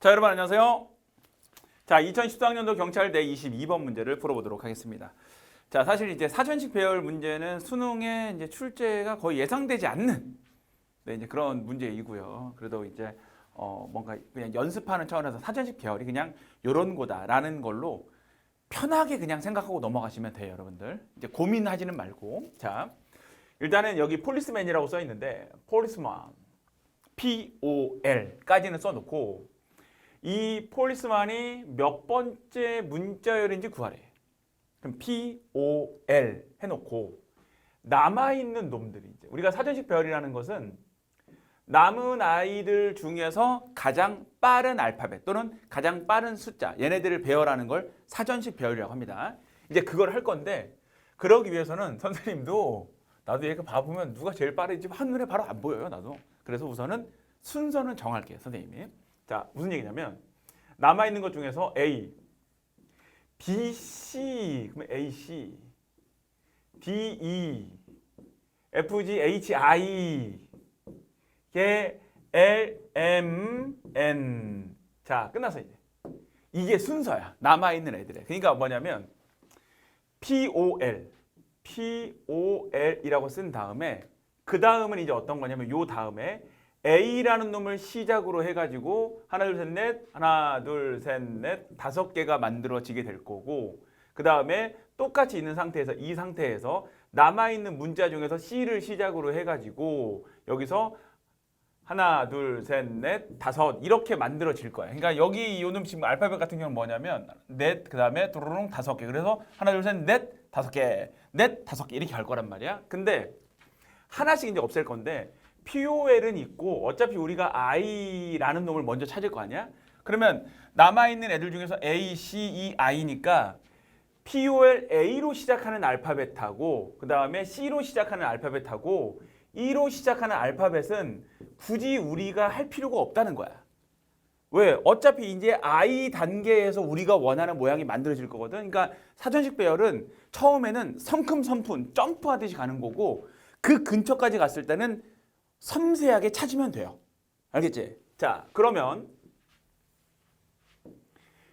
자, 여러분 안녕하세요. 자, 2014학년도 경찰대 22번 문제를 풀어보도록 하겠습니다. 자, 사실 이제 사전식 배열 문제는 수능에 이제 출제가 거의 예상되지 않는 네, 이제 그런 문제이고요. 그래도 이제 어 뭔가 그냥 연습하는 차원에서 사전식 배열이 그냥 요런 거다라는 걸로 편하게 그냥 생각하고 넘어가시면 돼요, 여러분들. 이제 고민하지는 말고. 자, 일단은 여기 폴리스맨이라고 써 있는데 폴리스만 P O L까지는 써 놓고 이 폴리스만이 몇 번째 문자열인지 구하래. 그럼 P O L 해놓고 남아 있는 놈들이 이제 우리가 사전식 배열이라는 것은 남은 아이들 중에서 가장 빠른 알파벳 또는 가장 빠른 숫자 얘네들을 배열하는 걸 사전식 배열이라고 합니다. 이제 그걸 할 건데 그러기 위해서는 선생님도 나도 얘가 봐보면 누가 제일 빠른지 한눈에 바로 안 보여요 나도. 그래서 우선은 순서는 정할게요 선생님이. 자 무슨 얘기냐면 남아 있는 것 중에서 A, B, C 그러면 A, C, D, E, F, G, H, I K, L, M, N. 자, 끝났어 이제. 이게 순서야. 남아 있는 애들의. 그러니까 뭐냐면 P, O, L, P, O, L이라고 쓴 다음에 그 다음은 이제 어떤 거냐면 요 다음에 A라는 놈을 시작으로 해가지고 하나 둘 셋 넷 하나 둘 셋 넷 다섯 개가 만들어지게 될 거고 그 다음에 똑같이 있는 상태에서 이 상태에서 남아 있는 문자 중에서 C를 시작으로 해가지고 여기서 하나, 둘, 셋, 넷, 다섯 이렇게 만들어질 거야. 그러니까 여기 요놈 지금 알파벳 같은 경우는 뭐냐면 넷 그다음에 도로롱 다섯 개. 그래서 하나, 둘, 셋, 넷, 다섯 개, 넷, 다섯 개 이렇게 갈 거란 말이야. 근데 하나씩 이제 없앨 건데 POL은 있고 어차피 우리가 I라는 놈을 먼저 찾을 거 아니야? 그러면 남아 있는 애들 중에서 A, C, E, I니까 POL A로 시작하는 알파벳하고 그 다음에 C로 시작하는 알파벳하고 E로 시작하는 알파벳은 굳이 우리가 할 필요가 없다는 거야. 왜? 어차피 이제 I 단계에서 우리가 원하는 모양이 만들어질 거거든. 그러니까 사전식 배열은 처음에는 성큼성품 점프하듯이 가는 거고 그 근처까지 갔을 때는 섬세하게 찾으면 돼요. 알겠지? 자, 그러면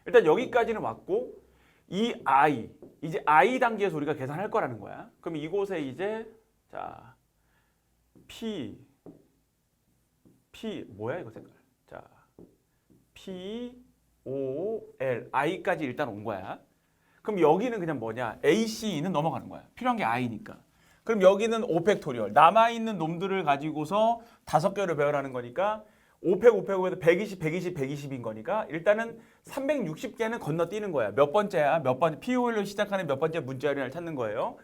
일단 여기까지는 왔고 이 I 이제 I 단계에서 우리가 계산할 거라는 거야. 그럼 이곳에 이제 자 P P 뭐야 이거 색깔? 자 P O L I까지 일단 온 거야. 그럼 여기는 그냥 뭐냐? A, C는 넘어가는 거야. 필요한 게 I니까. 그럼 여기는 5팩토리얼 남아 있는 놈들을 가지고서 다섯 개를 배열하는 거니까 5팩, 5팩, 5팩, 120, 120, 120인 거니까 일단은 360개는 건너뛰는 거야. 몇 번째야? 몇 번째? POL로 시작하는 몇 번째 문자를 찾는 거예요.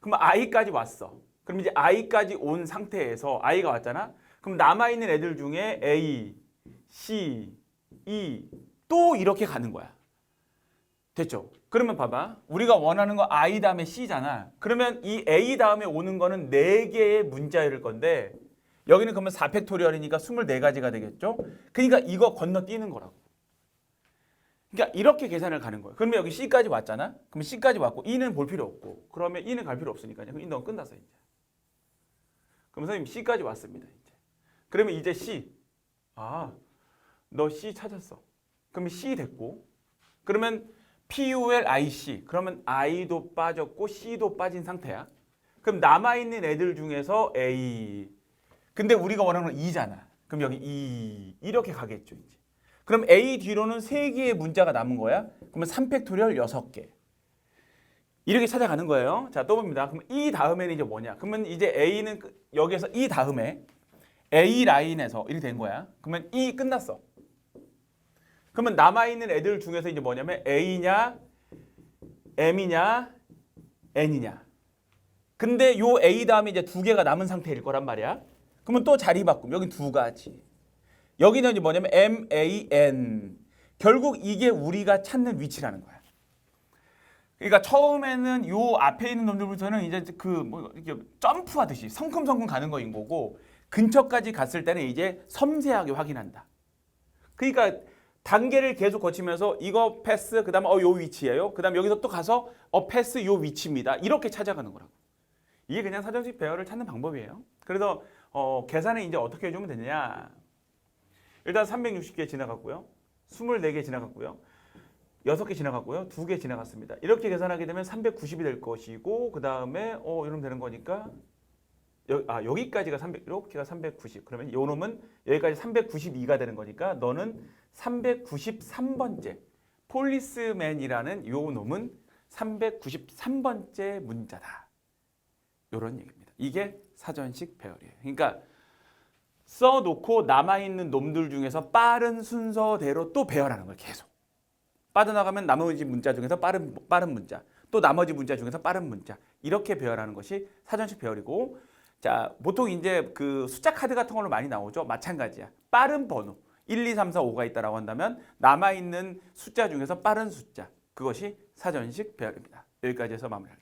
그럼 I까지 왔어. 그럼 이제 I까지 온 상태에서 I가 왔잖아. 그럼 남아 있는 애들 중에 A, C, E 또 이렇게 가는 거야. 됐죠? 그러면 봐봐. 우리가 원하는 거 I 다음에 C잖아. 그러면 이 A 다음에 오는 거는 4개의 문자일 건데 여기는 그러면 4팩토리얼이니까 24가지가 되겠죠? 그러니까 이거 건너뛰는 거라고. 그러니까 이렇게 계산을 가는 거예요. 그러면 여기 C까지 왔잖아. 그럼 C까지 왔고 E는 볼 필요 없고 그러면 E는 갈 필요 없으니까요. 그럼 너 끝났어 이제. 그럼 선생님 C까지 왔습니다. 이제. 그러면 이제 C. 아, 너 C 찾았어. 그러면 C 됐고. 그러면 PUL IC. 그러면 I도 빠졌고 C도 빠진 상태야. 그럼 남아 있는 애들 중에서 A. 근데 우리가 원하는 건 E잖아. 그럼 여기 E 이렇게 가겠죠, 이제. 그럼 A 뒤로는 세 개의 문자가 남은 거야. 그러면 3팩토리얼 6개. 이렇게 찾아가는 거예요. 자, 또 봅니다. 그럼 E 다음에는 이제 뭐냐? 그러면 이제 A는 그- 여기에서 E 다음에 A 라인에서 이렇게 된 거야. 그러면 E 끝났어. 그러면 남아 있는 애들 중에서 이제 뭐냐면 A냐, M이냐, N이냐. 근데 요 A 다음에 이제 두 개가 남은 상태일 거란 말이야. 그러면 또 자리 바꿈. 여기 두 가지. 여기는 이제 뭐냐면 M, A, N. 결국 이게 우리가 찾는 위치라는 거야. 그러니까 처음에는 요 앞에 있는 놈들부터는 이제 그 뭐 이렇게 점프하듯이 성큼성큼 가는 거인 거고 근처까지 갔을 때는 이제 섬세하게 확인한다. 그러니까 단계를 계속 거치면서 이거 패스 그 다음에 어 요 위치예요. 그 다음에 여기서 또 가서 어 패스 요 위치입니다. 이렇게 찾아가는 거라고. 이게 그냥 사전식 배열을 찾는 방법이에요. 그래서 어 계산을 이제 어떻게 해주면 되느냐? 일단 360개 지나갔고요. 24개 지나갔고요. 6개 지나갔고요. 2개 지나갔습니다. 이렇게 계산하게 되면 390이 될 것이고 그 다음에 어 이러면 되는 거니까 여, 아 여기까지가 300 이렇게가 390 그러면 요 놈은 여기까지 392가 되는 거니까 너는 393번째 폴리스맨이라는 요 놈은 393번째 문자다. 요런 얘기입니다. 이게 사전식 배열이에요. 그러니까 써놓고 남아있는 놈들 중에서 빠른 순서대로 또 배열하는 거예요. 계속. 빠져나가면 나머지 문자 중에서 빠른, 빠른 문자, 또 나머지 문자 중에서 빠른 문자. 이렇게 배열하는 것이 사전식 배열이고, 자, 보통 이제 그 숫자 카드 같은 걸로 많이 나오죠. 마찬가지야. 빠른 번호. 1, 2, 3, 4, 5가 있다라고 한다면 남아있는 숫자 중에서 빠른 숫자. 그것이 사전식 배열입니다. 여기까지 해서 마무리할게요.